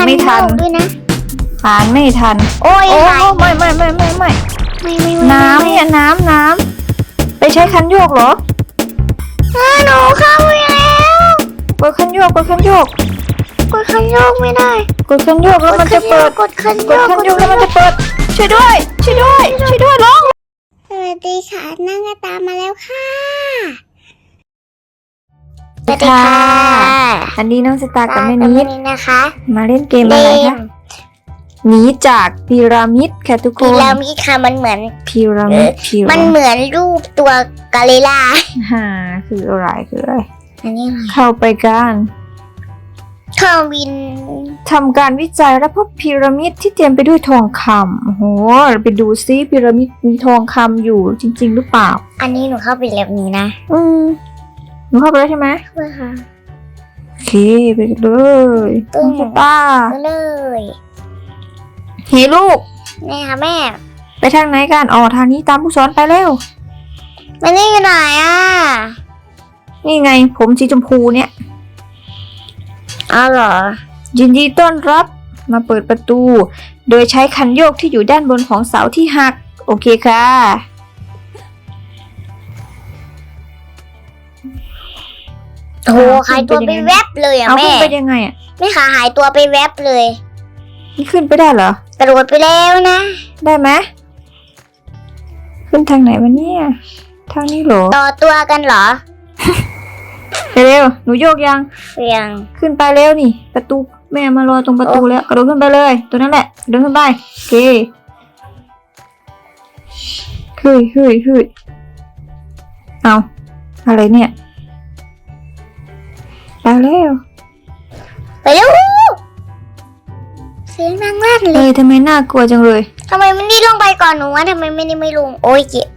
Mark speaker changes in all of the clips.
Speaker 1: านไม่ทัน
Speaker 2: คัโยกด้วยนะ
Speaker 1: อ่านไม่ทัน
Speaker 2: โอ้ย
Speaker 1: โอ้
Speaker 2: หาย
Speaker 1: ไม่ไม่ไม่ไม่ไม่
Speaker 2: ไม่ไม่ไม่
Speaker 1: น้ำเนี่ยน้ำน้ำไปใช้คันโยกเหรอ
Speaker 2: เออหนูเข้าไปแล้ว
Speaker 1: กดคันโยกกดคันโยก
Speaker 2: กดคันโยกไม่ได้
Speaker 1: กดคันโยกแล้วมันจะเปิด
Speaker 2: กดคัน
Speaker 1: ก
Speaker 2: โย
Speaker 1: ด
Speaker 2: ก
Speaker 1: คันโยกแล้วมันจะเปิด ช่วยด้วย ช่วยด้วย ช่วยด้วยร้อง
Speaker 2: สวัสดีค่ะนั่งกระตามมาแล้วค่ะ
Speaker 1: อันนี้น้องสตาร์กับแม่
Speaker 2: ตาม
Speaker 1: นิด
Speaker 2: นี้นะคะ
Speaker 1: มาเล่นเกมอะไรคะหนีจากพีระมิดค่ะทุกค
Speaker 2: พี
Speaker 1: น
Speaker 2: ระมิดค่ะมันเหมือน
Speaker 1: พีระมิดพีระ
Speaker 2: มันเหมือนรูปตัวกาเลล่า
Speaker 1: ฮ่าคืออะไรคืออะไร
Speaker 2: อันนี้อะไร
Speaker 1: เข้าไปกัน
Speaker 2: เครื่องบิน
Speaker 1: ทำการวิจัยและพบพีระมิดที่เต็มไปด้วยทองคำโอ้โหเราไปดูซิพีระมิดมีทองคำอยู่จริง ๆ หรือเปล่า
Speaker 2: อันนี้หนูเข้าไปแบบนี้นะ
Speaker 1: อืม หนูเข้าไปแล้วใช่ไหม
Speaker 2: เพื่อค่ะ
Speaker 1: โอเคไปกันเลย
Speaker 2: ตึ้
Speaker 1: น้องงสตาร์
Speaker 2: ไปเลย
Speaker 1: เฮ้ลูก
Speaker 2: นี่ค่ะแม่
Speaker 1: ไปทางไหนกันอ๋อทางนี้ตามผู้สอนไปเร็ว
Speaker 2: มันนี่อยู่ไหนอะ
Speaker 1: นี่ไงผมสีชมพูเนี่ย
Speaker 2: อ๋อเหรอ
Speaker 1: ยินดีต้อนรับมาเปิดประตู โดยใช้คันโยกที่อยู่ด้านบนของเสาที่หัก โอเคค่ะ
Speaker 2: โอ้โหหายตัวไปแวบเลยอะ
Speaker 1: เอา
Speaker 2: แม่
Speaker 1: ขึ้นไปยังไงอะ
Speaker 2: แม่ขาหายตัวไปแวบเลย
Speaker 1: นี่ขึ้นไปได้เหรอ
Speaker 2: กระโดดไปแล้วนะ
Speaker 1: ได้ไหมขึ้นทางไหนวะเนี่ยทางนี้เหรอ
Speaker 2: ต่อตัวกันเหรอ
Speaker 1: เร็วๆหนูโยกยัง
Speaker 2: เสียง
Speaker 1: ขึ้นไปเร็วนี่ ประตูแม่มารอตรงประตู
Speaker 2: โอ้
Speaker 1: แล้วกระโดดขึ้นไปเลย ตัวนั้นแหละเดินขึ้นไปโอเคเฮ้ยเฮ้ยเฮ้ยเอาอะไรเนี่ย ไปแล้ว
Speaker 2: ไปเร็วเสียงดังลั่นเล
Speaker 1: เฮ้
Speaker 2: ย
Speaker 1: ยทำไมน่ากลัวจังเลย
Speaker 2: ทำไมไม่นี่ลงไปก่อนหนูวะทำไมไม่นี่ไม่ลงโอ้ยเจ็บ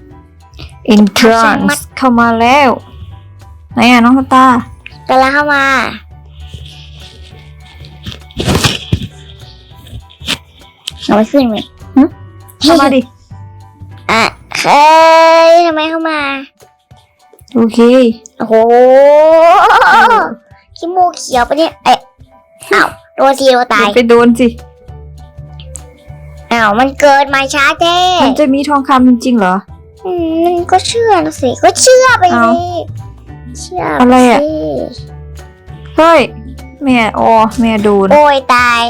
Speaker 1: entrance เข้ามาแล้วไหนอะน้องสตาร์
Speaker 2: กำลังเข้ามา เอาไปขึ้นไหม
Speaker 1: เข้ามาดิ
Speaker 2: อะเฮ้ยทำไมเข้ามา
Speaker 1: โอเค
Speaker 2: โอ้โห ขี้มูกเขียวปะเนี่ยเอ๊ะอ้าวโดนทีโดนตาย
Speaker 1: อย่าไปโดนสิ
Speaker 2: อ้าวมันเกิดมาช้าแท้
Speaker 1: มันจะมีทองคำจริงๆเหรอ
Speaker 2: อืมมันก็เชื่อนะสิ ก็เชื่อไป
Speaker 1: เอา
Speaker 2: สิเชื่อป
Speaker 1: อะไรอะ
Speaker 2: สิ
Speaker 1: เฮ้ย แม่อ๋อแม่โดน
Speaker 2: โอ้ยตาย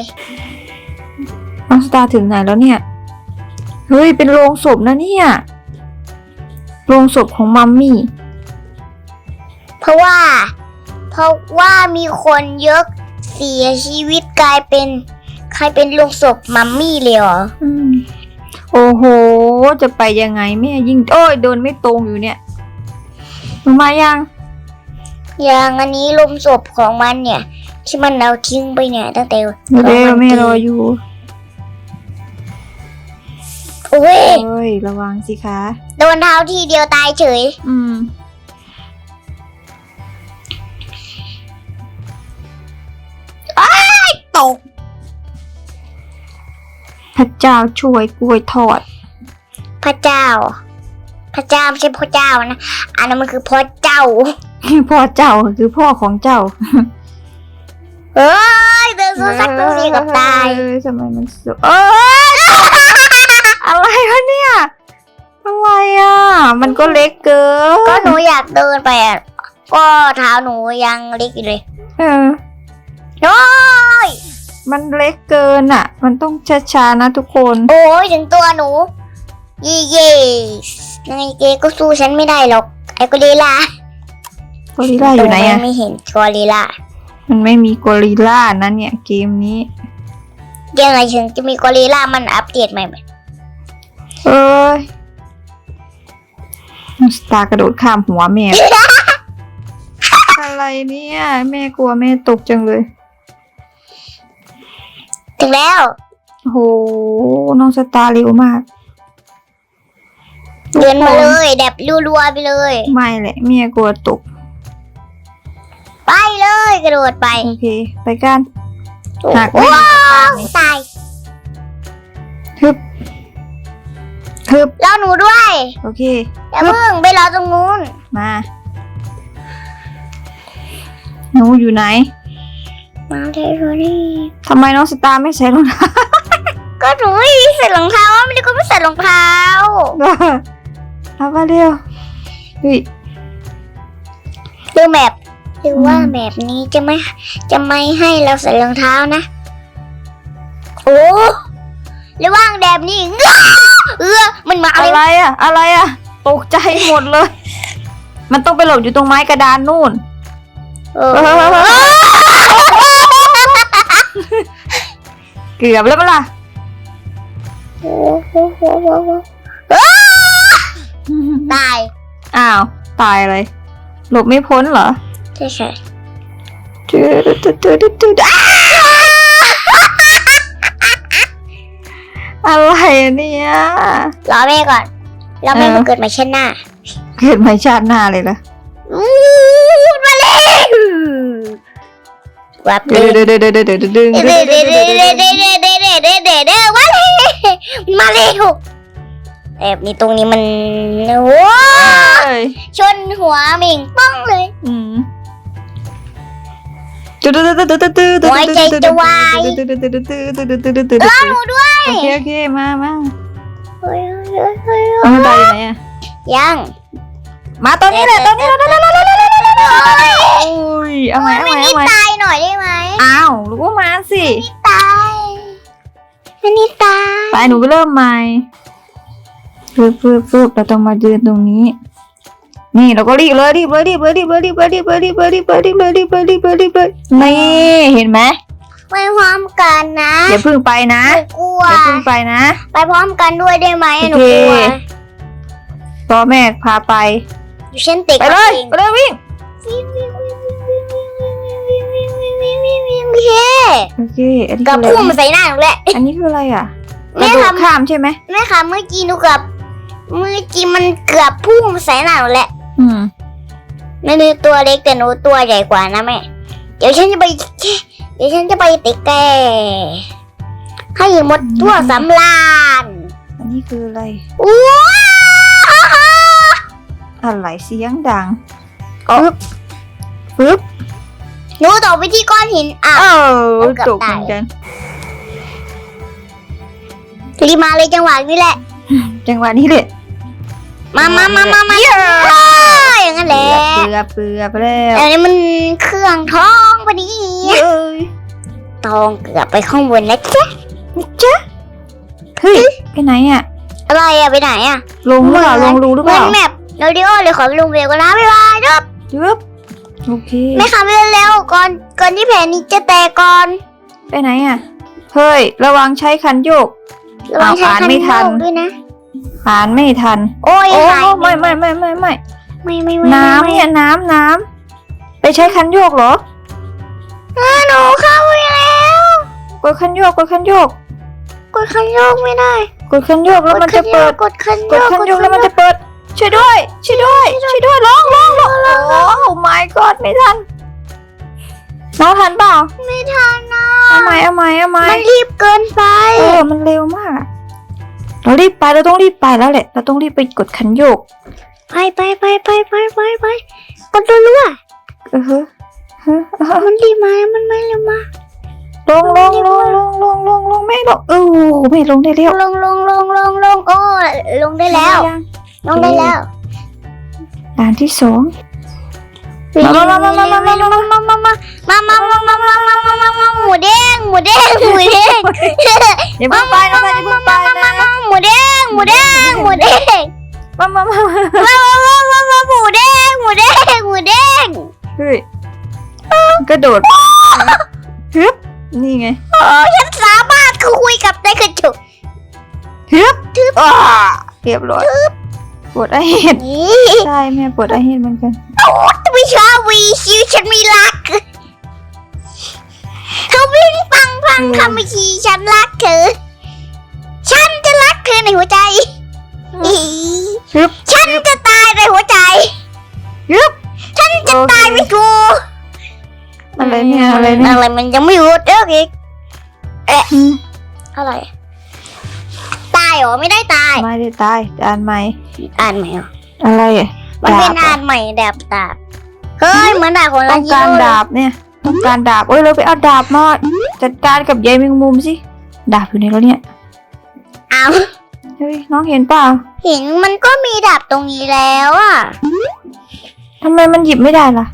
Speaker 1: น้องสตาร์ถึงไหนแล้วเนี่ย เฮ้ย เป็นโรงศพนะเนี่ยโรงศพของมัมมี่
Speaker 2: เพราะว่า เพราะว่ามีคนเยอะเสียชีวิตกลายเป็นใครเป็นลงศพมัมมี่เลยเหรอ
Speaker 1: อืมโอ้โห จะไปยังไงแม่ยิ่งโอ้ยโดนไม่ตรงอยู่เนี่ยหนูมายัง
Speaker 2: อย่างอันนี้ลมศพของมันเนี่ย ที่มันเอาทิ้งไปเนี่ยตั้งแต่
Speaker 1: เร็ว
Speaker 2: ตอนน
Speaker 1: แม่
Speaker 2: ตี
Speaker 1: รออยู่
Speaker 2: โอ้ย
Speaker 1: เฮ้ยระวังสิคะ
Speaker 2: โดนเท้าทีเดียวตายเฉย
Speaker 1: อืม
Speaker 2: ตก
Speaker 1: พระเจ้าช่วยกล้วยทอด
Speaker 2: พระเจ้า พระเจ้าไม่ใช่พ่อเจ้านะ อันนั้นมันคือพ่อเจ้า
Speaker 1: พ่อเจ้าคือพ่อของเจ้า
Speaker 2: เอ้ยเดินสู้สักตัวสีกับตาย
Speaker 1: เอ้ยทำไมมันสวยเอ้ยอะไรวะเนี่ย อะไรอะ มันก็เล็กเกิน
Speaker 2: ก็หนูอยากเดินไปอะก็เท้าหนูยังเล็กอยู่เลย
Speaker 1: เออ
Speaker 2: โอ้ย
Speaker 1: มันเล็กเกินอะ มันต้องช้าๆนะทุกคน
Speaker 2: โอ้ยถึงตัวหนู เย่เย่ยังไงเกก็สู้ฉันไม่ได้หรอก ไอ้กอริลลาก
Speaker 1: อริลลาอยู่ไหน
Speaker 2: ตร
Speaker 1: อะ
Speaker 2: งไม่เห็นกอริลลา
Speaker 1: มันไม่มีกอริลลานะเนี่ยเกมนี้
Speaker 2: ยังไงถึงจะมีกอริลลามันอัปเดตใหม่
Speaker 1: เอ้ยสตาร์กระโดดข้ามหัวแม่ อะไรเนี่ย แม่กลัวแม่ตกจังเลย
Speaker 2: ถึงแล้ว
Speaker 1: โอ้โหน้องสตาร์เร็วมาก
Speaker 2: เดินมาเลยแดบรัวๆไปเลย
Speaker 1: ไม่แหละแม่กลัวตก
Speaker 2: ไปเลยกระโดดไป
Speaker 1: โอเค ไปกันหักไหม
Speaker 2: ว้าวตาย
Speaker 1: ฮึบฮึบ
Speaker 2: แล้วหนูด้วย
Speaker 1: โอเค
Speaker 2: อย่าเพิ่งไปรอตรงนู้น
Speaker 1: มา หนูอยู่ไหน
Speaker 2: มาเทโทนี่
Speaker 1: ทำไมน้องสตาร์ไม่ใส่รองเท้า
Speaker 2: ก็หนูไม่มีใส่รองเท้าอะไม่ได้ก็ไม่ใส่รองเท้า
Speaker 1: เอามาเร็วเฮ้ย
Speaker 2: ดูแมปหรือว่า
Speaker 1: อืม
Speaker 2: แมปนี้จะไม่จะไม่ให้เราใส่รองเท้านะ โอ้ระว่างแบบนี้ง้าเออมันมา
Speaker 1: อะ
Speaker 2: เลย
Speaker 1: ไรอะ อะไรอะตกใจหมดเลย มันต้องไปหลบอยู่ตรงไม้กระดานนู่น
Speaker 2: เออ
Speaker 1: เกือบแล้วเปะล่า
Speaker 2: โอ้โหโหโหโหตาย
Speaker 1: อ้าว ตายเลย หลบไม่พ้นเหรอ
Speaker 2: ใช่ใช่
Speaker 1: จืดจืดจืดจืดอ้าอะไรอะเนี่ย
Speaker 2: รอแม่ก่อนรอแม่
Speaker 1: เออ
Speaker 2: มาเกิดใหม่ชาติหน้า
Speaker 1: เกิดใหม่ชาติหน้าเลยนะ
Speaker 2: อู้มาเลยวับเล
Speaker 1: เดี๋ย
Speaker 2: ยว
Speaker 1: เดี๋ยวเดี๋ยวเดี๋ยวเดี๋ยวเดี๋ยวเดี๋ยว
Speaker 2: เด้
Speaker 1: เดี๋
Speaker 2: เด้
Speaker 1: ยว
Speaker 2: เด้เด้เด้เด้เด้เด้เด้ เด้เด้เด้มาเลยมาเลยถูกแอบนี่ตรงนี้มันโอ้
Speaker 1: ย
Speaker 2: ชนหัวเหม่งป้องเลยหัวใจจะวายล่าหนูด้วย
Speaker 1: โอเคโอเคมามา
Speaker 2: เอาตาย
Speaker 1: ไหมอะ
Speaker 2: ยัง
Speaker 1: มาตรงนี้เลยตรงนี้แล้วแล้วแล้วแล้วแล้วโอ้ยเอาไหมเอาไหมเอาไหม
Speaker 2: ตายหน่อยได้ไหม
Speaker 1: อ้าวรู้ว่ามาสิ
Speaker 2: ตาย ไม่นี่ตาย
Speaker 1: ไปหนูไปเริ่มใหม่ฟืบฟืบฟืบเราต้องมายืนตรงนี้ นี่เราก็รีบเลยรีบเลยรีบเลยรีบเลยรีบเลยรีบเลยรีบเลยรีบเลยรีบเลยรีบเลยรีบเลยรีบเลยนี่เห็นไหม
Speaker 2: ไปพร้อมกันนะ
Speaker 1: อย่าเพิ่งไปนะ
Speaker 2: หนูกลัว
Speaker 1: อย่าเพิ่งไปนะ
Speaker 2: ไปพร้อมกันด้วยได้ไหมหนู
Speaker 1: โอเค
Speaker 2: กลัว
Speaker 1: พ่อแม่พาไป
Speaker 2: อยู่เช่นติด
Speaker 1: ไปเลยไปเลยวิ่ง
Speaker 2: โอเค
Speaker 1: อันนี้
Speaker 2: กับ
Speaker 1: คือ
Speaker 2: พุ่ง
Speaker 1: อะไร
Speaker 2: มาใส่หน้าหนูแหละ
Speaker 1: อันนี้คืออะไรอะก
Speaker 2: แม่
Speaker 1: ระโดด
Speaker 2: ทำ
Speaker 1: ข้ามใช่ไหม
Speaker 2: แม่ค่ะเมื่อกี้หนูเกับเมื่อกี้มันเกือบพุ่งมาใส่หน้าหนูแหละ
Speaker 1: อืม
Speaker 2: ไม่ได้ตัวเล็กแต่หนูตัวใหญ่กว่านะแม่ เดี๋ยวฉันจะไปเดี๋ยวฉันจะไปติแกให้หมดทั่วสำลาน
Speaker 1: อันนี้คืออะไร
Speaker 2: ว้าว
Speaker 1: อะไรเสียงดัง
Speaker 2: ปึ๊บ
Speaker 1: ปึ๊บ
Speaker 2: หนูตกไปที่ก้อนหินอะ
Speaker 1: เออ
Speaker 2: เกือบ
Speaker 1: ตกเหมือน
Speaker 2: ตาย
Speaker 1: กัน
Speaker 2: รีบมาเลยจังหวะนี้แหละ
Speaker 1: จังหวะนี้เลย
Speaker 2: มามามามามาอย่างนั้นแหละ
Speaker 1: เปลือเปลือไปแล้ว
Speaker 2: อันนี้มันเครื่องท้องพอดี
Speaker 1: เอ้ย
Speaker 2: ทองเกือบไปข้างบนนะจ๊ะ
Speaker 1: จ๊ะเฮ้ยไปไหนอะ
Speaker 2: อะไรอะไปไหนอะ
Speaker 1: ลงหรือเปล่าลงรูหรือ
Speaker 2: เห
Speaker 1: เป
Speaker 2: มือน
Speaker 1: ล่า
Speaker 2: แมปเราดิโอเลยขอไปลงเบลกันนะบ๊ายบายเด้อ
Speaker 1: ยึบ โอเค
Speaker 2: แม่ขับเร็วๆก่อนก่อนที่แผนนี้จะแตกก่อน
Speaker 1: ไปไหนอะ เฮ้ย ระวังใช้คันโยก
Speaker 2: ระวังใช้
Speaker 1: อ่าน
Speaker 2: คัน
Speaker 1: ไม่ทัน
Speaker 2: โยกด้วยนะ
Speaker 1: อ่านไม่ทัน
Speaker 2: โอ้ย
Speaker 1: โอ้
Speaker 2: หาย
Speaker 1: ไม่ไม่ไม่ไม่ไม่
Speaker 2: ไม่ไม่ไม่
Speaker 1: น้ำ
Speaker 2: ไม่
Speaker 1: เนี่ยน้ำน้ำไปใช้คันโยกเหรอ
Speaker 2: อ่าหนูเข้าไปแล้ว
Speaker 1: กดคันโยกกดคันโยก
Speaker 2: กดคันโยกไม่ได้
Speaker 1: กดคันโยกแล้วมันจะเปิด
Speaker 2: กดคัน
Speaker 1: ก
Speaker 2: โย
Speaker 1: ด
Speaker 2: ก
Speaker 1: คันโยกแล้วมันจะเปิด ช่วยด้วย ช่วยด้วย ช่วยด้วยร้องร้องร้องโอ้ my god ไม่ทันน้องทันเปล่า
Speaker 2: ไม่ทันนะ
Speaker 1: เอาใหม่เอาใหม่เอาใหม่
Speaker 2: มันรีบเกินไป
Speaker 1: เออมันเร็วมากอะเรารีบไปเราต้องรีบไปแล้วแหละ เราต้องรีบไปกดคันโยก
Speaker 2: ไปไปไปไปไปไปไปกดรัว
Speaker 1: เออฮะฮะฮะ
Speaker 2: ๆมันรีบมา มันไม่รีบมา
Speaker 1: ลงลงลงลงลงลงลงไม่ลงเออไม่ลงได้แล้ว
Speaker 2: ลงลงลงลงลงโอ้ลงได้แล้ว
Speaker 1: ยัง
Speaker 2: ลงได้แล้ว
Speaker 1: ด่านที่สอง
Speaker 2: มามามามามามามามามามามามามามามามามามามาหมูเด้งหมูเด้งหมูเด้ง
Speaker 1: อย่าเพิ่งไปนะอย่าเพิ่งไปนะ
Speaker 2: หมูเด้งหมูเด้งหมูเด้ง
Speaker 1: มามามา
Speaker 2: มามามามาหมูเด้งหมูเด้งหมูเด้ง
Speaker 1: เฮ้ยกระโดดฮึบนี่ไง
Speaker 2: โอ้ฉันสามารถคุยกับได้กระจก
Speaker 1: ฮึบอ่าเรียบร้อย ปวดไอเห็ด
Speaker 2: นี่
Speaker 1: ใช่แม่ปวดไอเห็ดเหมือนกัน
Speaker 2: วิชาวีชิวฉันมีรักเขาวิ่งฟังฟังคำวิชีฉันรักเธอฉันจะรักเธอในหัวใจอี
Speaker 1: ฮึบ
Speaker 2: ฉันจะตายในหัวใจ
Speaker 1: ฮึบ
Speaker 2: ฉันจะตายไม่ถูก
Speaker 1: อะไรเนี่ยอะไรเนี่ย
Speaker 2: อะไรมันยังไม่หยุดเด้ออีก
Speaker 1: อืม
Speaker 2: อะไรตายเหรอไม่ได้ตาย
Speaker 1: ไม่ได้ตายจานใหม่
Speaker 2: อ่านใหม่เหรอ
Speaker 1: อะไรอะ
Speaker 2: มันเป็น
Speaker 1: ดาบเหร
Speaker 2: อ่านใหม่ดาบดาบเฮ้ยเหมือนดาบของ
Speaker 1: ต้
Speaker 2: เรา
Speaker 1: อง
Speaker 2: ฮี
Speaker 1: การ
Speaker 2: โร่เลย
Speaker 1: ดาบเนี่ยต้องการดาบเอ้ยเราไปเอาดาบมาจัดการกับยายแมงมุมสิดาบอยู่ไหนแล้วเนี่ย
Speaker 2: เอา
Speaker 1: เฮ้ยน้องเห็นเปล่า
Speaker 2: เห็นมันก็มีดาบตรงนี้แล้วอะ
Speaker 1: ทำไมมันหยิบไม่ได้ล่ะ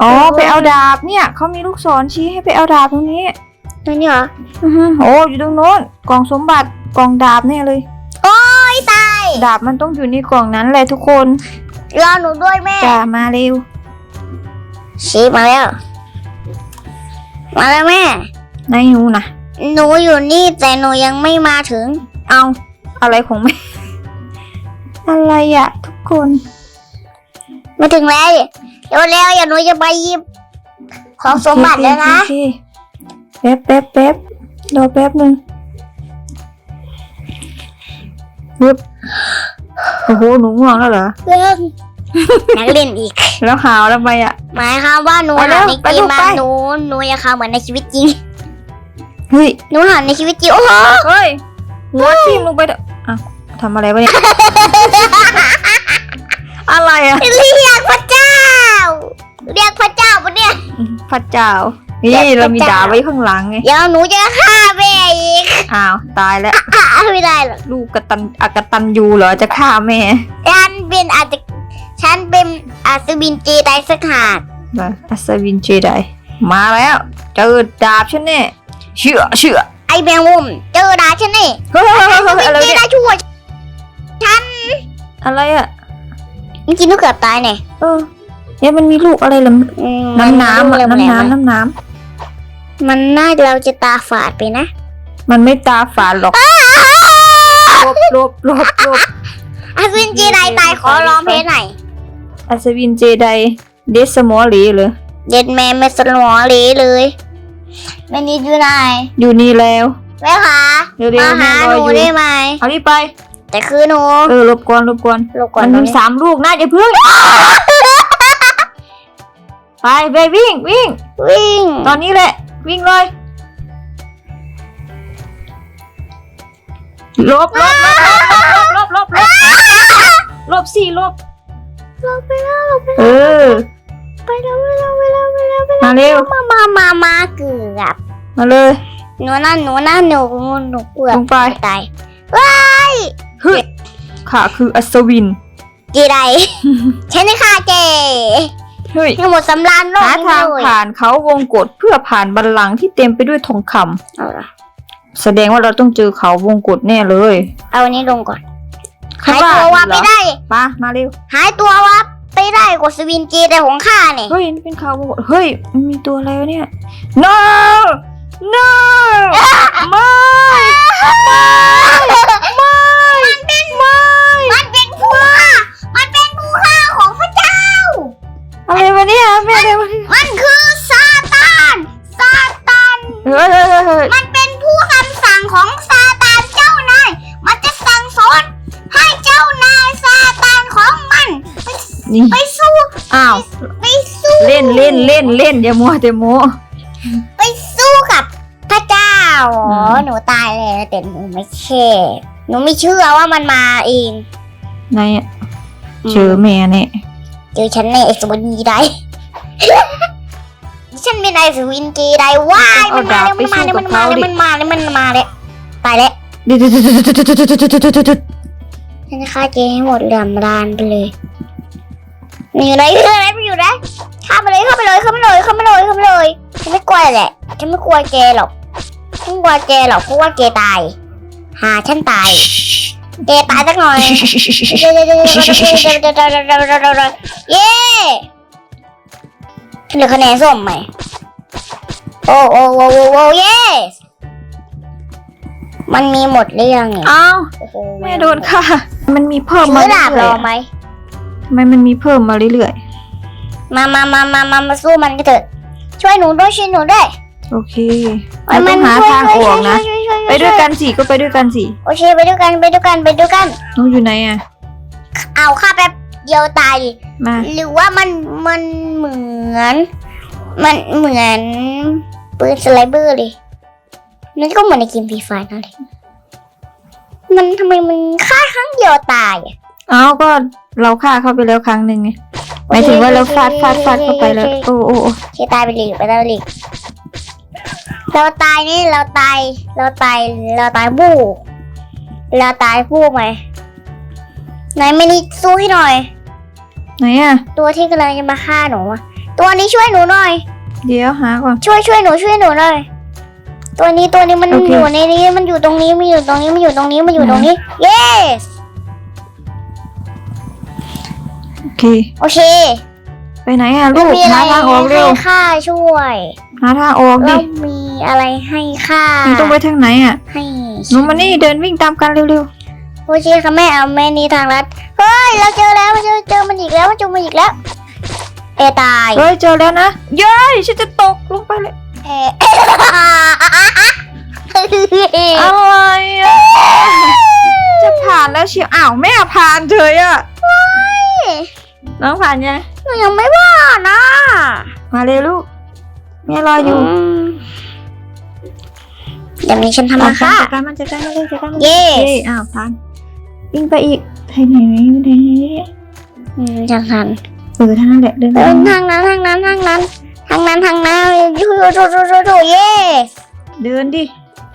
Speaker 1: อ๋อไปเอาดาบเนี่ยเขามีลูกศรชี้ให้ไปเอาดาบตรงนี้
Speaker 2: ตัวนี้เหรอ
Speaker 1: อือฮึโอ้อยู่ตรงโน้นกล่องสมบัติ กล่องดาบแน่เลย
Speaker 2: โอ้ยตาย
Speaker 1: ดาบมันต้องอยู่ในกล่องนั้นแหละทุกคน
Speaker 2: รอหนูด้วยแม่
Speaker 1: จ้ามาเร็ว
Speaker 2: ชีมาแล้ว มาแล้วแม่
Speaker 1: นายหนูนะ
Speaker 2: หนูอยู่นี่แต่หนูยังไม่มาถึง
Speaker 1: เอาอะไรของแม่ อะไรอะทุกคน
Speaker 2: มาถึงแล้วเดี๋ยวแล้วอย่าหนูจะไปหยิบ ของสมบัติแล้วนะ
Speaker 1: โอเคโอเคแป๊บแป๊บแป๊บรอแป๊บหนึ่ง ปึ๊บโอ้โหหนูง่วงแล้วเหรอ
Speaker 2: เรื่องนักเล่นอีก
Speaker 1: แล้วหาวแล้วไปอะ
Speaker 2: หมายความว่าหนู
Speaker 1: ไปแล้
Speaker 2: หาวใน
Speaker 1: ไป
Speaker 2: เก
Speaker 1: ลู
Speaker 2: ม
Speaker 1: ก
Speaker 2: มา
Speaker 1: ไป
Speaker 2: หนูหนูอยากเขาเหมือนในชีวิตจริง
Speaker 1: เฮ้ย
Speaker 2: หนูหาในชีวิตจริงโอ้โห
Speaker 1: เฮ้ยหัวทิ่มลงไปเถอะอะทำอะไรวะเนี่ย อะไรอะ
Speaker 2: เรียกพระเจ้า เรียกพระเจ้าปะเนี่ย
Speaker 1: พระเจ้า นี่
Speaker 2: เรียกพระ
Speaker 1: เรามี
Speaker 2: เจ้า
Speaker 1: ดาบไว้ข้างหลังไง
Speaker 2: เดี๋ยวหนูจะฆ่าแม่อีก
Speaker 1: อ้าวตายแล้ว
Speaker 2: ฆ่าไม่ได้หรอก
Speaker 1: ลูกกตันอากตันยูเหรอจะฆ่าแม่
Speaker 2: ฉันเป็นอาจจะฉันเป็นอาซบินเจไดสักหาก
Speaker 1: มาอัศวินเจไดมาแล้วเจอดาบฉันแน่เชื่อเชื่อ
Speaker 2: ไอแมงมุมเจอดาฉันนี่
Speaker 1: เฮ้ยเฮ้ยเฮ้ยเฮ้ยอะไร
Speaker 2: เจ
Speaker 1: เนี่ย
Speaker 2: ไดชั่วฉัน
Speaker 1: อะไรอะ
Speaker 2: จริงๆหนูเกือบตายเนี่ย
Speaker 1: เออเนี่ยมันมีลูกอะไรล่ะ
Speaker 2: อืม
Speaker 1: น้ำน้ำ
Speaker 2: มั
Speaker 1: อะ
Speaker 2: รู้
Speaker 1: น้ำ
Speaker 2: เลย
Speaker 1: น้ำน้ำน้
Speaker 2: มันน่าเราจะตาฝาดไปนะำ
Speaker 1: มันไม่ตาฝาดหรอกลบลบลบลบ
Speaker 2: อาซบินเจไดตายขอร้องเพลงหน่อย
Speaker 1: อัศวินเจไดเดสมอลลีเหรอ
Speaker 2: เด็ดแม่ไม่สลอเลยเลยแม่นิดอยู่ไหน
Speaker 1: อยู่นี่แล้ว
Speaker 2: แม่คะ
Speaker 1: เร็วๆ
Speaker 2: มาหา
Speaker 1: แม่รอ
Speaker 2: หนู
Speaker 1: อยู่
Speaker 2: ได้ไหม
Speaker 1: เอานี่ไป
Speaker 2: แต่คือหนู
Speaker 1: เออรบกวนรบกวน
Speaker 2: ลูกก่อน
Speaker 1: มัน
Speaker 2: ตรง
Speaker 1: มี
Speaker 2: นี้
Speaker 1: สามลูกนะอย่าเพิ่งไปไปวิ่งวิ่ง
Speaker 2: วิ่ง
Speaker 1: ตอนนี้แหละ วิ่งเลยลบลบลบลบลบลบลบสี่หลบ
Speaker 2: ลบาไปแล้วเราไป
Speaker 1: เอลบวอ
Speaker 2: ไปแล้วไปแล้วไปแล้วไปแล้วไป
Speaker 1: มาเร็ล้วว
Speaker 2: มามามามาเกือบ
Speaker 1: มาเลย
Speaker 2: หนูนั่นหนูนั่นหนูหนูเกือบ
Speaker 1: ลงไป
Speaker 2: ตาย
Speaker 1: ว้ายฮึขาคืออัศวิน
Speaker 2: จีไร ใช่ไคะเจ
Speaker 1: เฮ้ย
Speaker 2: ทั้งหมดสำรานโลก
Speaker 1: หา
Speaker 2: นี้
Speaker 1: ทาง
Speaker 2: เลย
Speaker 1: ผ่านเขาวงกฏเพื่อผ่านบัลลังก์ที่เต็มไปด้วยทองคำ
Speaker 2: เอาล่ะ
Speaker 1: แสดงว่าเราต้องเจอเขาวงกฏแน่เลย
Speaker 2: เอาอันนี้ลงก่อน
Speaker 1: ข้
Speaker 2: หางย
Speaker 1: ล่าง
Speaker 2: ตัววับ
Speaker 1: เหร
Speaker 2: ไม่
Speaker 1: อ
Speaker 2: ได้
Speaker 1: มามาเร็ว
Speaker 2: หายตัววับไปได้กดสวินเจไดของข้าเนี่ย
Speaker 1: เฮ้ยนี่เป็นเขาวงกฏเฮ้ยมันมีตัวอะไรวะเนี่ย no no ไม่
Speaker 2: มั
Speaker 1: อะไรวะเนี่ยแม่อะไรวะเนี่ย
Speaker 2: มันคือซาตานซาตาน
Speaker 1: เฮ้ยเฮ้ยเฮ้ยเฮ้ย
Speaker 2: มันเป็นผู้คำสั่งของซาตานเจ้านายมันจะสั่งสอนให้เจ้านายซาตานของมัน
Speaker 1: นี่
Speaker 2: ไปสู้
Speaker 1: อ้าว
Speaker 2: ไปสู้
Speaker 1: เล่นเล่นเล่นเล่นอย่ามัวแต่โม
Speaker 2: ไปสู้กับพระเจ้าอ๋ออ
Speaker 1: ม
Speaker 2: หนูตายเลยแต่หนูไม่เชื่อหนูไม่เชื่อว่ามันมาเอง
Speaker 1: นายอะเจอแม่เนี่ย
Speaker 2: เจอฉันในไอสวินจีได้ฉันเป็นไอสวินย์ได้ว้ายมันมาแล้วมันมาแล้วมันมาแล้วมันมาแล้วมันมาแล้วตายแล้วฉันฆ่าเจให้หมดเหลี่ยมลานไปเลยมีอะไรคืออะไรไปอยู่นะข้าไปเลยเข้าไปเลยเข้าไปเลยเข้าไปเลยเข้าไปเลยฉันไม่กลัวแหละฉันไม่กลัวเจหรอกฉันกลัวเจหรอกเพราะว่าเจตาย หาฉันตาย เจตายสักหน่อย เย้เหลือคะแนนส้มไหมโอ้โอ้โอ้โอ้โอ้เย้มันมีหมดหรือยังเนี่ย
Speaker 1: อ้าว
Speaker 2: โอ้โห
Speaker 1: แม่โดนค่ะ มันมีเพิ่ม
Speaker 2: ถื
Speaker 1: มา
Speaker 2: อ
Speaker 1: เรื่
Speaker 2: ดาบร
Speaker 1: อ
Speaker 2: อยไหม
Speaker 1: ทำไมมันมีเพิ่มมาเรื่อย
Speaker 2: มามามามามามาสู้มันกันเถอะ ช่วยหนูด้วยช่วยหนูด้วย
Speaker 1: ๆ โอเคเราต้องหาทางออกนะ
Speaker 2: ช่วย ช่วยช่วยช่วย
Speaker 1: ไปด้วยกันสิก็ไปด้วยกันสิ
Speaker 2: โอเคไปด้วยกันไปด้วยกันไปด้วยกัน
Speaker 1: น้องอยู่ไหนอะ
Speaker 2: เอาค่าแป๊บเดียวตาย
Speaker 1: มา
Speaker 2: หรือว่ามันมันเหมือน มันเหมือนปืนสไลเบอร์เลยนั่นก็เหมือนในเกมฟรีไฟนั่นเลยมันทำไมมันฆ่าครั้งเดียวตายอะ
Speaker 1: อ้าวก็เราฆ่าเขาไปแล้วครั้งหนึ่งไง
Speaker 2: โอ
Speaker 1: หมายถึงว่าเราฟาดฟาดฟาดเข้าไปแล้วโอ้โอ้โอ้
Speaker 2: โอเคตายไปเลยไปตายไปเลย เราตายนี่เราตาย เราตาย เราตายบู้เราตายบู้ไหมไหนไม่นี่สู้ให้หน่อย
Speaker 1: ไหนอะ
Speaker 2: ตัวที่กำลังจะมาฆ่าหนูอะตัวนี้ช่วยหนูหน่อย
Speaker 1: เดี๋ยวหาก่อน
Speaker 2: ช่วยช่วยหนูช่วยหนูหน่อย ตัวนี้ตัวนี้มัน
Speaker 1: โอเค
Speaker 2: อยู่ในนี้มันอยู่ตรงนี้มันอยู่ตรงนี้มันอยู่ตรงนี้มันอยู่ตรงนี้ yes
Speaker 1: โอเค
Speaker 2: โอเค
Speaker 1: ไปไหนอะลูก
Speaker 2: มีอะไร
Speaker 1: หาทางออกเร็ว
Speaker 2: ให้ข้าช่วย
Speaker 1: หาทางออกดิ
Speaker 2: แล้วมีอะไรให้ข้า
Speaker 1: หนูต้องไปทางไหนอะ
Speaker 2: ให้
Speaker 1: หนูมานี่เดินวิ่งตามกันเร็ว
Speaker 2: โอเคค่ะแม่เอาแม่นี่ทางลัดเฮ้ยเราเจอแล้วเจอเจอมันอีกแล้วมันจมมันอีกแล้ว เอตาย
Speaker 1: ๆเฮ้ยเจอแล้วนะเย้ยฉันจะตกลงไปเลย
Speaker 2: เอ
Speaker 1: อะไรอะจะผ่านแล้วเชียวอ้าวแม่ผ่านเฉยอะน้องผ่านยัง
Speaker 2: หนูยังไม่ว่านะ
Speaker 1: มาเร็วลูก แม่รออยู่
Speaker 2: เดี๋ยวนี้ฉันทำมาค่ะ
Speaker 1: จัดการมันจัดการมันเลยจัดการมัน
Speaker 2: เย้
Speaker 1: เย้อ้าวผ่านวิ่งไปอีกทางไหนไหมทางไหน
Speaker 2: อืมฉันทัน
Speaker 1: เออทางนั้นแหละเดินไป
Speaker 2: เออ
Speaker 1: ทางนั้น
Speaker 2: ทางนั้นทางนั้นทางนั้นทางนั้นทางนั้นยูยูยูยูยูยูเย่
Speaker 1: เดินดิ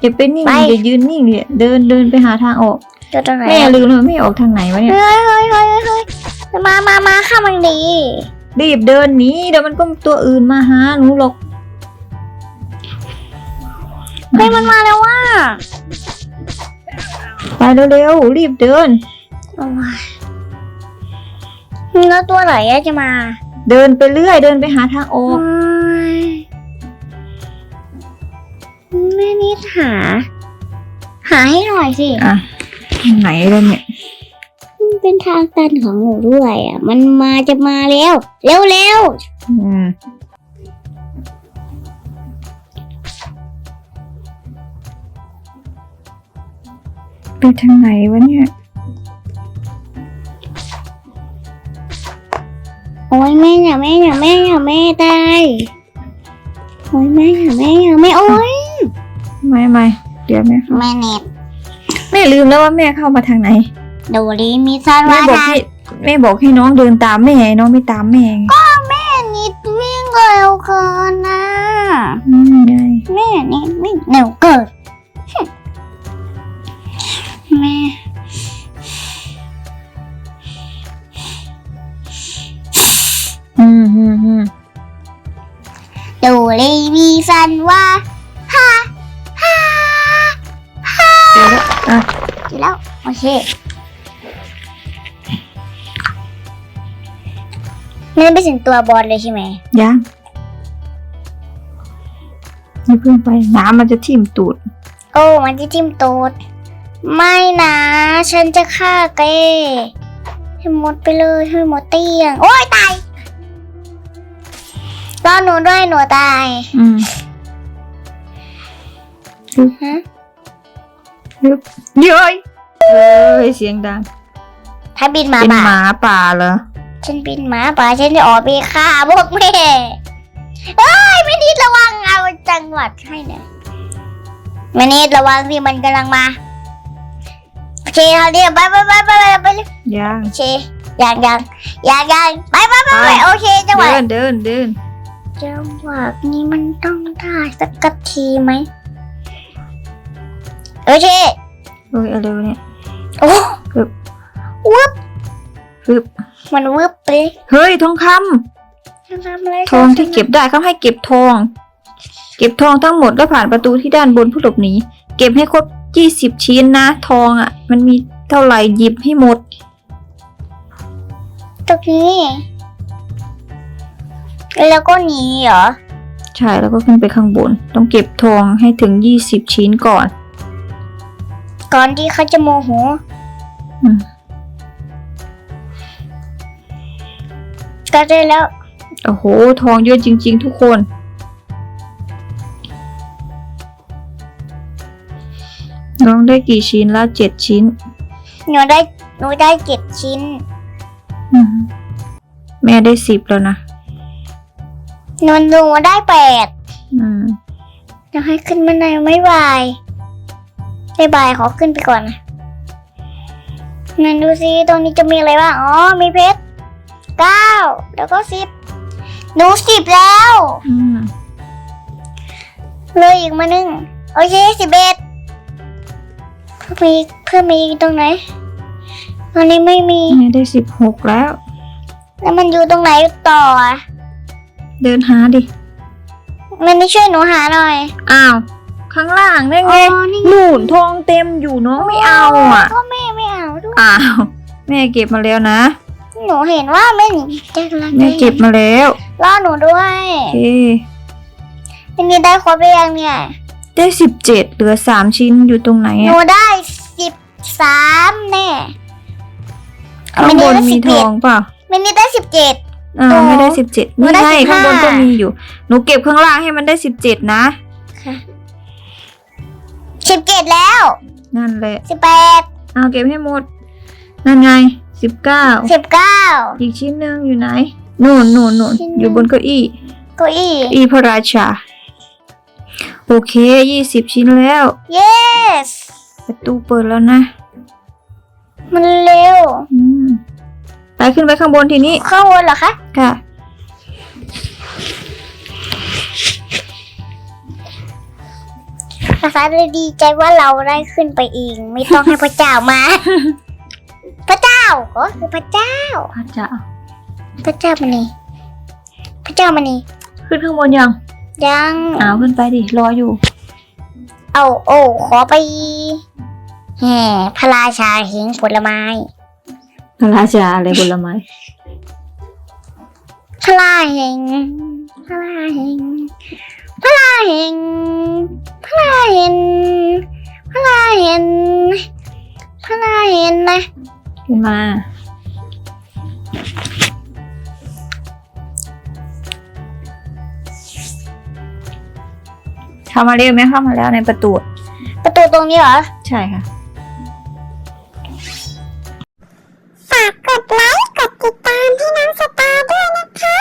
Speaker 1: อย่าเป็นนิ่ง
Speaker 2: ไป
Speaker 1: อย่ายืนนิ่งดิเดินเดินไปหาทางออก
Speaker 2: เจอตรงไหน
Speaker 1: แม่
Speaker 2: อะ
Speaker 1: ลืมเลยแม่ออกทางไหนวะเนี่ย
Speaker 2: เฮ้ยเฮ้ยเฮ้ยเฮ้ยมามามาข้ามันดี
Speaker 1: รีบเดินหนีเดี๋ยวมันก็ตัวอื่นมาหาหนูหรอก
Speaker 2: เฮ้ยมันมาแล้วว่า
Speaker 1: ไปเร็วๆรีบเดิน
Speaker 2: โอ้ยแล้วตัวไหนอะจะมา
Speaker 1: เดินไปเรื่อย เดินไปหาทางออก
Speaker 2: โอ้ยแม่นิดหา หาให้หน่อยสิ
Speaker 1: อะทางไหนแล้วเนี่ย
Speaker 2: มันเป็นทางตันของหนูด้วยอะ มันมาจะมาแล้ว เร็วเร็ว
Speaker 1: อืม ไปทางไหนวะเนี่ย
Speaker 2: โอ้ยแม่อย่าแม่อย่าแม่อย่าแม่ตายโอ้ยแม่อย่าแม่อย่าแม่โอ้ย
Speaker 1: ไม่ไม่เดี๋ยวแม่เข้า
Speaker 2: แม่เน็ต
Speaker 1: แม่ลืมแล้วว่าแม่เข้ามาทางไหน
Speaker 2: ดูดิมีซัน
Speaker 1: แม่
Speaker 2: ว่า
Speaker 1: บอก
Speaker 2: ทาง
Speaker 1: ให้แม่บอกให้น้องเดินตามแม่น้องไม่ตามแม่ไง
Speaker 2: แม่นิดวิ่งเร็วเกินนะ
Speaker 1: อืมไง
Speaker 2: แม่นิดวิ่งเร็วเกิน แม่
Speaker 1: อืมอืมอืม
Speaker 2: ดูดิมีซันว่าฮ่าฮ่าฮ่า
Speaker 1: เจอแล้วอะ
Speaker 2: เจอแล้ว โอเคนี่ไปถึงตัวบอลเลยใช่ไหม
Speaker 1: ยังอย่าเพิ่งไปน้ำมันจะทิ่มตูด
Speaker 2: โอ้ มันจะจิ้มตูด ไม่นะ ฉันจะฆ่าเกให้หมดไปเลยให้หมดเตี้ยง โอ้ยตายรอหนูด้วยหนูตาย
Speaker 1: อืม
Speaker 2: ฮะ
Speaker 1: เย้ยเอ้ยเสียงดัง
Speaker 2: ถ้าบินหมา
Speaker 1: เป็น
Speaker 2: ป่า
Speaker 1: หมาป่าเหรอ
Speaker 2: ฉันบินหมาป่าฉันจะออกไปฆ่าพวกแม่เอ้ยไม่นิดระวังเอาจังหวัดให้หน่อยไม่นิดระวังที่มันกำลังมา โอเคเอาเดี๋ยวไปไปไปไปไปไปเลย
Speaker 1: ยัง
Speaker 2: โอเคยังยังยังยังไปไปไปไป โอเคจังหวะ
Speaker 1: เดินเดินเดิน
Speaker 2: จังหวะนี้มันต้องได้สักกะทีไหมโอเค
Speaker 1: เอ้ยอะไรวะเนี่ย
Speaker 2: โอ้วึบ
Speaker 1: ฟึบ
Speaker 2: มันวึบไปเลย
Speaker 1: เฮ้ยทองคำ
Speaker 2: ฉันทำอะไร
Speaker 1: ทองที่เก็บได้เขาให้เก็บทอง เก็บทองทั้งหมดแล้วผ่านประตูที่ด้านบนเพื่อหลบหนีเก็บให้ครบ ยี่สิบชิ้นนะ ทองอะ มันมีเท่าไหร่หยิบให้หมด
Speaker 2: ตรงนี้ แล้วก็หนีเหรอ
Speaker 1: ใช่แล้วก็ขึ้นไปข้างบน ต้องเก็บทองให้ถึงยี่สิบชิ้นก่อน
Speaker 2: ก่อนที่เขาจะโมโห
Speaker 1: อืม
Speaker 2: ก็ได้แล้ว
Speaker 1: โอ้โห ทองเยอะจริง ๆ ทุกคน น้องได้กี่ชิ้นแล้วเจ็ดชิ้น
Speaker 2: หนูได้หนูได้เจ็ดชิ้น
Speaker 1: อืมแม่ได้สิบแล้วนะ
Speaker 2: หนูหนูได้แปด
Speaker 1: อืม
Speaker 2: จะให้ขึ้นมาหน่อยไม่บายไม่บายขอขึ้นไปก่อนนะนั่นดูสิตรงนี้จะมีอะไรบ้างอ๋อมีเพชรเก้าแล้วก็สิบหนูสิบแล้ว
Speaker 1: อืม
Speaker 2: เลยอีกมาหนึ่งโอเคสิบเอ็ดเพิ่ มมีเพิ่มมีตรงไหน ตอนนี้ไม่มี
Speaker 1: นี่ได้สิบหกแล้ว
Speaker 2: แล้วมันอยู่ตรงไหนต่ออะ
Speaker 1: เดินหาดิ
Speaker 2: มันไม่ช่วยหนูหาหน่อย
Speaker 1: อ้าว ข้างล่างได้ไง
Speaker 2: อ๋อนี่
Speaker 1: หนุนทองเต็มอยู่น้องไม่เอาอะ
Speaker 2: ก็แม่ไม่เอาด้วย
Speaker 1: อ้าว แม่เก็บมาแล้วนะ
Speaker 2: หนูเห็นว่าแม่หนูจะกำลัง
Speaker 1: แม่เก็บมาแล้ว
Speaker 2: รอหนูด้วย
Speaker 1: โอเค
Speaker 2: อันนี้ได้ครบหรือยังเนี่ย
Speaker 1: ได้สิบเจ็ดเหลือสามชิ้นอยู่ตรงไหน
Speaker 2: หนู
Speaker 1: อะ
Speaker 2: ได้สิบสามแน่
Speaker 1: ข้างบน
Speaker 2: ไม่ได้
Speaker 1: มี
Speaker 2: 11
Speaker 1: ทองเปล่า
Speaker 2: มินนี่ได้สิบเจ็ด
Speaker 1: อ่า
Speaker 2: โอ้
Speaker 1: ไม่ได้สิบเจ็ด
Speaker 2: หนู
Speaker 1: นี่
Speaker 2: ได้
Speaker 1: ไง
Speaker 2: 15
Speaker 1: ข้างบนก็มีอยู่ หนูเก็บข้างล่างให้มันได้สิบเจ็ดนะ
Speaker 2: สิบเจ็ดแล้ว
Speaker 1: นั่นแหละ
Speaker 2: สิบแปด
Speaker 1: เอาเก็บให้หมด นั่นไงสิบเก้า
Speaker 2: สิบเก้า
Speaker 1: อีกชิ้นหนึ่งอยู่ไหนนู่นนู่นนู่น
Speaker 2: ชิ้นหนึ่ง
Speaker 1: อยู่บนเก้าอี้
Speaker 2: เก้าอี้
Speaker 1: เก้าอี้พระราชา โอเคยี่สิบชิ้นแล้ว
Speaker 2: yes
Speaker 1: ประตูเปิดแล้วนะ
Speaker 2: มันเร็ว
Speaker 1: อืมไปขึ้นไปข้างบนทีนี้
Speaker 2: ข้างบนเหรอคะ
Speaker 1: ค่ะ
Speaker 2: นะคะเลยดีใจว่าเราได้ขึ้นไปเองไม่ต้องให้พระเจ้ามา พระเจ้าก็คือพระเจ้า
Speaker 1: พระเจ้า
Speaker 2: พระเจ้ามานี่ พระเจ้ามานี่
Speaker 1: ขึ้นข้างบนยัง
Speaker 2: ยัง
Speaker 1: อ้าวขึ้นไปดิ รออยู่
Speaker 2: เอาโอ้ขอไปแห่พระราชาเฮงผลไม้
Speaker 1: พระราชาอะไรผลไม้
Speaker 2: พระราเฮงพระราเฮงพระราเฮงพระราเฮงพระราเฮงพระราเฮงนะ
Speaker 1: ขึ้นมา เข้ามาเร็วไหมเข้ามาแล้วในประตู
Speaker 2: ประตูตรงนี้เหรอ
Speaker 1: ใช่ค่ะ
Speaker 2: ฝากกดไลค์ กดติดตามที่น้องสตาร์ด้วยนะ
Speaker 1: คะ